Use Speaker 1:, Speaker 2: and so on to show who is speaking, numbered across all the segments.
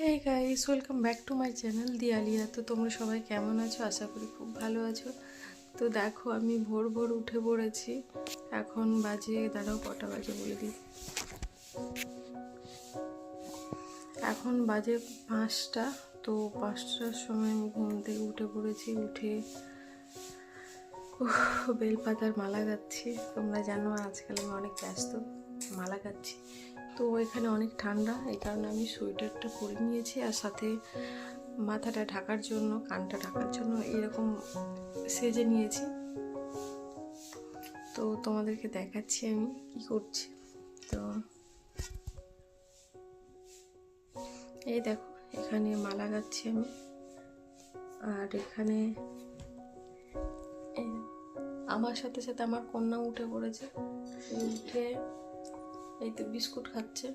Speaker 1: Hey guys welcome back to my channel দিয়ালিয়া তো তোমরা সবাই কেমন আছো? আশা করি খুব ভালো আছো। তো দেখো, আমি ভোর ভোর উঠে পড়েছি। এখন বাজে, দাঁড়াও, কটা বাজে বলে দিই। এখন বাজে পাঁচটা, তো পাঁচটার সময় আমি ঘুম থেকে উঠে পড়েছি। উঠে বেলপাতার মালা গাচ্ছি। তোমরা জানো, আজকাল আমি অনেক ব্যস্ত। মালা গাচ্ছি। তো এখানে অনেক ঠান্ডা, এই কারণে আমি সোয়েটারটা পরে নিয়েছি আর সাথে মাথাটা ঢাকার জন্য, কানটা ঢাকার জন্য এরকম সেজে নিয়েছি। তো তোমাদেরকে দেখাচ্ছি আমি কি করছি। তো এই দেখো, এখানে মালা গাচ্ছি আমি। আর এখানে আমার সাথে সাথে আমার কন্যা উঠে পড়েছে। উঠে এই তো বিস্কুট খাচ্ছে।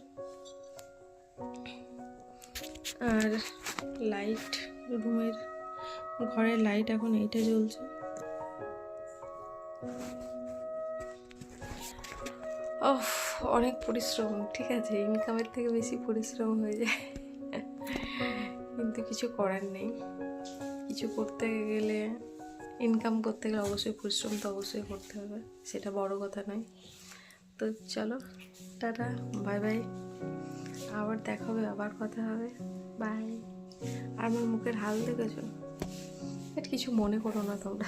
Speaker 1: আর লাইট রুমের ঘরের লাইট এখন এইটা জ্বলছে। অনেক পরিশ্রম, ঠিক আছে ইনকামের থেকে বেশি পরিশ্রম হয়ে যায়। কিন্তু কিছু করার নেই। কিছু করতে গেলে ইনকাম করতে গেলে অবশ্যই পরিশ্রম তো অবশ্যই করতে হবে, সেটা বড় কথা নয়। তো চলো, টাটা, বাই বাই। আবার দেখা হবে, আবার কথা হবে, বাই। আর আমার মুখের হাল দেখেছ? বাট কিছু মনে করো না তোমরা।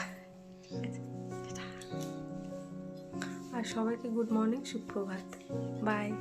Speaker 1: আর সবাইকে গুড মর্নিং সুপ্রভাত। বাই।